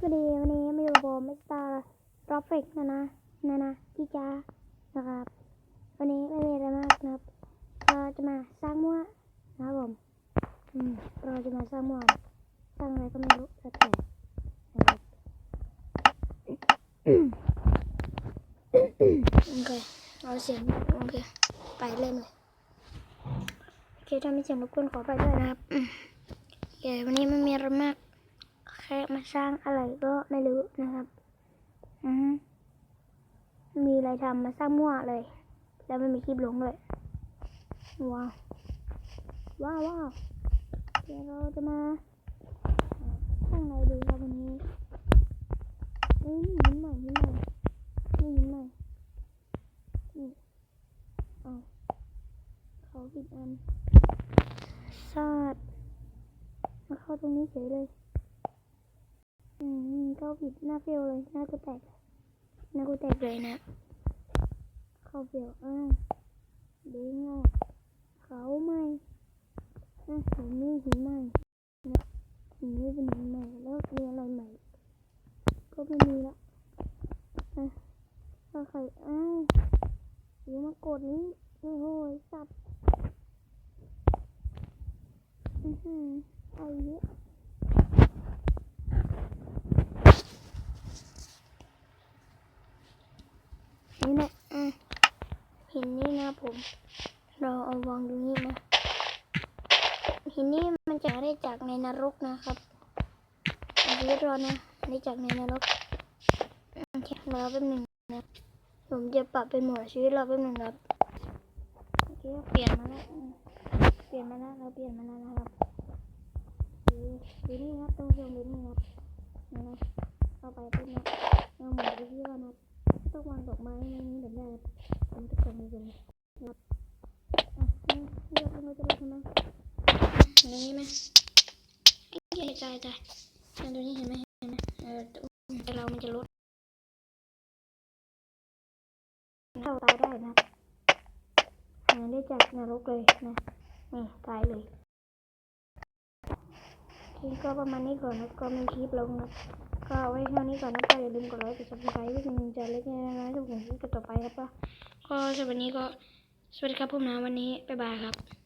สวัสดีวันนี้มาอยู่กับผมมิสเตอร์รอฟฟิกนะนะนะนะพี่จ้านะครับ วันนี้ไม่มีอะไรมากนะครับเราจะมาสร้างมั่วนะครับผมอืมเราจะมาสร้างมั่วสร้างอะไรก็ไม่รู้แล้วแต่นะครับโอเคเอาเสียงโอเคไปเล่นเลยโอเคถ้ามีเสียงรบกวนขอไปด้วยนะครับโอเควันนี้ไม่มีอะไรมาก แค่มาสร้างอะไรก็ไม่รู้นะครับ อืมมีอะไรทำมาสร้างมั่วเลย แล้วไม่มีคลิปลงเลย ว้าว ว้าวว้าวเดี๋ยวเราจะมาสร้างอะไรดีครับวันนี้เอ้ยนี่ยิ้มหน่อยยิ้มหน่อยนี่ยิ้มหน่อยนี่เอาเขาปิดอันซาดมาเข้าตรงนี้เฉยเลยอื มก็ผิดหน้าเฟลเลยหน้ากูแตกหน้ากูแตกเลยนะ เข้าเฟลอ้าวเด้งออกเขาไม่อะหินนี่หินใหม่นะหินนี่เป็นหินใหม่แล้วมีอะไรใหม่ ก็ไม่มีละอะถ้าใครอ้าวอย่มากดนี้โอ้โหสัตว์อือหือเอาเยอะ นี่แหละอืมหินนี่นะผม เราเอาวางตรงนี้นะ หินนี่มันจะได้จากในนรกนะครับอันนี้รอนะอันนี้จากในนรกโอเครอแป๊บหนึ่งนะ ผมจะปรับเป็นโหมดชีวิตรอแป๊บหนึ่งครับโอเคเปลี่ยนมาแล้ว เปลี่ยนมาแล้วเราเปลี่ยนมาแล้วนะครับดูนี่ครับตรงตรงดูนี่ครับนะนะเข้าไปปุ๊บนะเราหมุนไปที่ว่านะ ต้องวางดอกไม้ในนี้แบบนี้ครับผมจะกดมือกันนะครับอะนี่เลือกเราจะเลือกทำไมอย่างนี้ไหมไอ้ใหญ่ใจใจตัวนี้เห็นไหมเห็นไหมเออแต่เรามันจะลดเข้าตายได้นะหายได้จากนรกเลยนะนี่ตายเลยทีก็ประมาณนี้ก่อนนะก็มีคลิปลงนะ ก็ไว้เท่านี้ก่อนนะก็อย่าลืมกดไลค์กดซับสไครต์เพื่อเป็นกำลังใจเล็กๆน้อยๆที่ผมกันต่อไปครับก็ก็สำหรับวันนี้ก็สวัสดีครับผมนะวันนี้บ๊ายบายครับ